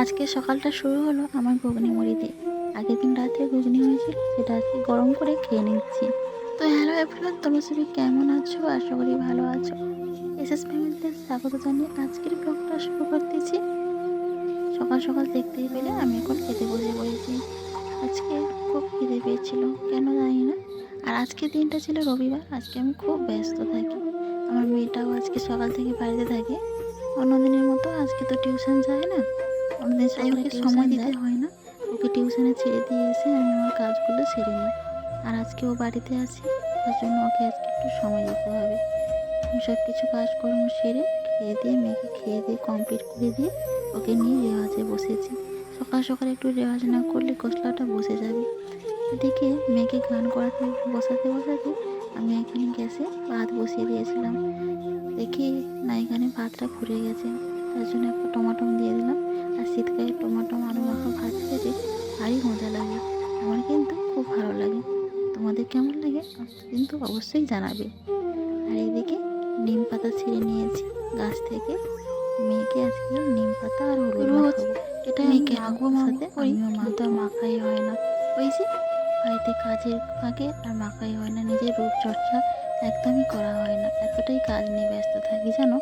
আজকে সকালটা শুরু হলো আমার ঘুগনি মুড়ি দিয়ে আগের দিন রাতে ঘুগনি হয়েছিল, সেটা আজকে গরম করে খেয়ে নিচ্ছি। তো হ্যালো এভরিওয়ান, তোমরা সবাই কেমন আছো? আশা করি ভালো আছো। এসএস ফ্যামিলিতে স্বাগত জানিয়ে আজকের ব্লগটা শুরু করতেছি। সকাল সকাল দেখতেই পেলে আমি এখন খেতে বসে পড়েছি। আজকে খুব খিদে পেয়েছিল, কেন জানি না। আর আজকের দিনটা ছিল রবিবার, আজকে আমি খুব ব্যস্ত থাকি। আমার মেয়েটাও আজকে সকাল থেকে বাড়িতে থাকে। অন্যদিনের মতো আজকে তো টিউশন যায় না। অন্যদিন সবাইকে সময় দিতে হয় না? ওকে টিউশনে ছেড়ে দিয়ে এসে আমি আমার কাজগুলো সেরে নিই। আর আজকে ও বাড়িতে আছে তার জন্য ওকে আজকে একটু সময় দিতে হবে। আমি সব কিছু কাজকর্ম সেরে খেয়ে দিয়ে মেয়েকে খেয়ে দিয়ে কমপ্লিট করে দিয়ে ওকে নিয়ে রেওয়াজে বসেছি। সকাল সকাল একটু রেওয়াজ না করলে কষলাটা বসে যাবে। এদিকে মেয়েকে গান করাতে বসাতে বসাতে আমি এখানে গ্যাসে ভাত বসিয়ে দিয়েছিলাম। দেখি না এখানে ভাতটা ফুরে গেছে। তার জন্য একটা টমাটো দিয়ে দিলাম। আর শীতকালে টমাটো আলু মাখা ভাত খেতে ভারী মজা লাগে। আমার কিন্তু খুব ভালো লাগে। তোমাদের কেমন লাগে কিন্তু অবশ্যই জানাবে। আর এদিকে নিম পাতা ছিঁড়ে নিয়েছি। গাছ থেকে মেয়েকে আজকে নিম পাতা আর হলুদ এটা মেয়েকে মাখবো করি, আমিও কিন্তু মাখাই হয় না। ওই যে বাড়িতে কাজের ফাঁকে আর মাখাই হয় না। নিজের রূপচর্চা একদমই করা হয় না। এতটাই কাজ নিয়ে ব্যস্ত থাকি জানো?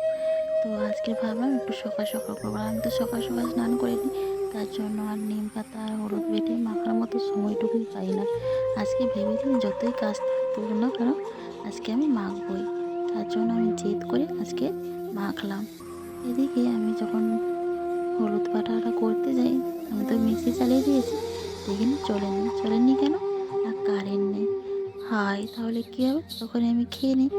তো আজকে ভাবলাম একটু সকাল সকাল করব। আমি তো সকাল সকাল স্নান করে নিই, তার জন্য আর নিম পাতা আর হলুদ বেটে মাখার মতো সময়টুকুই পাই না। আজকে ভেবেছি যতই কাজ থাকুক না কেন আজকে আমি মাখবই। তার জন্য আমি জেদ করে আজকে মাখলাম। এদিকে আমি যখন হলুদ পাটাটা করতে যাই, আমি তো মিক্সি চালিয়ে দিয়েছি দেখি না চলেনি। চলেনি কেন? না কারেন্ট নেই। হাই তাহলে কী হবে? তখন আমি খেয়ে নিই।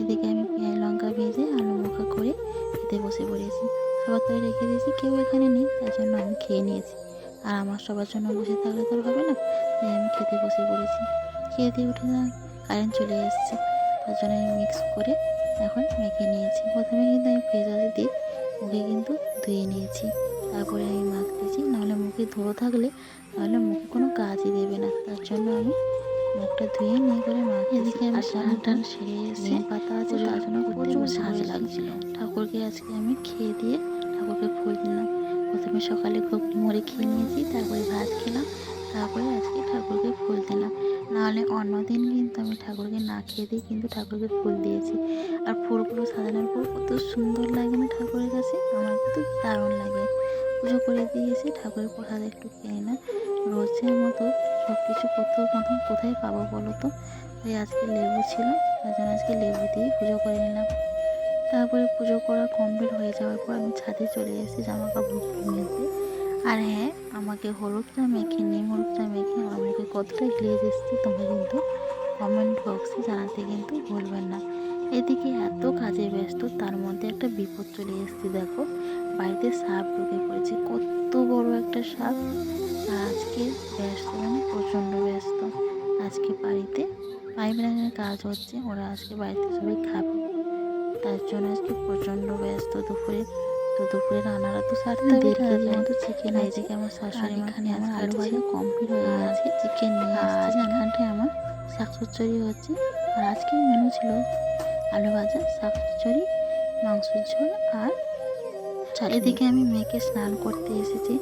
এদিকে আমি পেঁয়াজ, লঙ্কা ভেজে, আলু মাখা করে খেতে বসে পড়েছি। সবার তো রেখে দিয়েছি, কেউ এখানে নেই তার জন্য আমি খেয়ে নিয়েছি। আর আমার সবার জন্য বসে থাকলে তো হবে না, তাই আমি খেতে বসে পড়েছি। খেয়ে দিয়ে উঠে না কারেন্ট চলে এসেছে, তার জন্য আমি মিক্স করে এখন মেখে নিয়েছি। প্রথমে কিন্তু আমি ফেস দিয়ে মুখে কিন্তু ধুয়ে নিয়েছি। তারপরে আমি মাখতেছি, নাহলে মুখে ধুলো থাকলে তাহলে মুখে কোনো কাজই দেবে না, তার জন্য আমি মুখটা ধুয়ে নিয়ে করে মাখি এদিকে আমি স্নান টান সেরে এসে পাতা আছে তার জন্য প্রচুর সাজ লাগছিল। ঠাকুরকে আজকে আমি খেয়ে দিয়ে ঠাকুরকে ফুল দিলাম। প্রথমে সকালে খুব মুড়ি খেয়ে নিয়েছি তারপরে ভাত খেলাম তারপরে আজকে ঠাকুরকে ফুল দিলাম। নাহলে অন্য দিন কিন্তু আমি ঠাকুরকে না খেয়ে দিয়ে কিন্তু ঠাকুরকে ফুল দিয়েছি। আর ফুলগুলো সাজানোর পর কত সুন্দর লাগে না ঠাকুরের কাছে আমার কিন্তু দারুণ লাগে। পুজো করে দিয়েছি ঠাকুরের প্রসাদ একটু খেয়ে না রোজের মতো সব কিছু প্রথম প্রথম কোথায় পাবো বলো তো? তাই আজকে লেবু ছিল, তার জন্য আজকে লেবু দিয়ে পুজো করে নিলাম। তারপরে পুজো করা কমপ্লিট হয়ে যাওয়ার পর আমি ছাদে চলে এসেছি জামা কাপড় মেলতে আর হ্যাঁ আমাকে হলুদটা মেখে, নিম হলুদটা মেখে মুখে কতটা গ্লেজ এসছে তোমরা কিন্তু কমেন্ট বক্সে জানাতে কিন্তু ভুলবেন না। এদিকে এত কাজে ব্যস্ত, তার মধ্যে একটা বিপদ চলে এসেছে, দেখো। বাড়িতে সাপ ঢুকে পড়েছে, কত বড় একটা সাপ। আজকে ব্যস্ত মানে প্রচণ্ড ব্যস্ত। আজকে বাড়িতে পাইপ লাইনের কাজ হচ্ছে ওরা আজকে বাড়িতে সবাই খাবে। তার জন্য আজকে প্রচণ্ড ব্যস্ত দুপুরে। তো দুপুরে রান্নাটা তো সারতে কেজি মতো চিকেন আছে। আমার শাশুড়ি এখানে আমার আলু ভাজা কমপ্লিট হয়ে গেছে। চিকেন নিয়ে আসছে এখানটায় আমার শাক চচ্চড়ি হচ্ছে। আর আজকের মেনু ছিল আলু ভাজা শাক চচ্চড়ি মাংসের ঝোল আর চারিদিকে আমি মেয়েকে স্নান করতে এসেছি।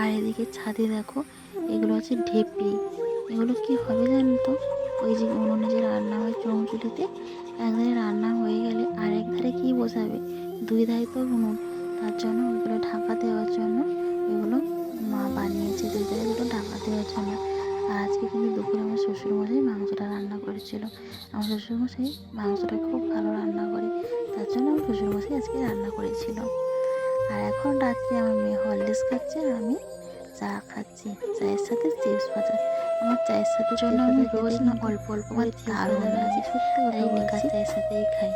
আর এদিকে ছাদে দেখো, এগুলো হচ্ছে ঢেপি এগুলো কি হবে জানো তো? ওই যে উনুনে যে রান্না হয় চৌচুলিতে, একধারে রান্না হয়ে গেলে আরেক ধারে কি বসাবে? দুই ধারে তো উনুন। তার জন্য ওইগুলো ঢাকা দেওয়ার জন্য এগুলো মা বানিয়েছে, দুই ধারে দুটো ঢাকা দেওয়ার জন্য। আর আজকে কিন্তু দুপুরে আমার শ্বশুরমশাই মাংসটা রান্না করেছিল। আমার শ্বশুরমশাই মাংসটা খুব ভালো রান্না করে, তার জন্য আমার শ্বশুরমশাই আজকে রান্না করেছিল। আর এখন রাত্রে আমার মেয়ে হরলিক্স খাচ্ছে আর আমি চা খাচ্ছি। চায়ের সাথে চিপস ভাজা আমার চায়ের সাথে জন্য আমি রোজ না অল্প অল্প করে দারুণ লাগে। তাই চায়ের সাথেই খাই।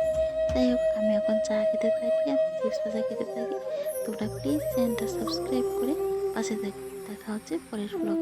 যাই হোক আমি এখন চা খেতে থাকি আর চিপস ভাজা খেতে থাকি। তোমরা প্লিজ চ্যানেলটা সাবস্ক্রাইব করে পাশে দেখ দেখা হচ্ছে পরের ব্লগ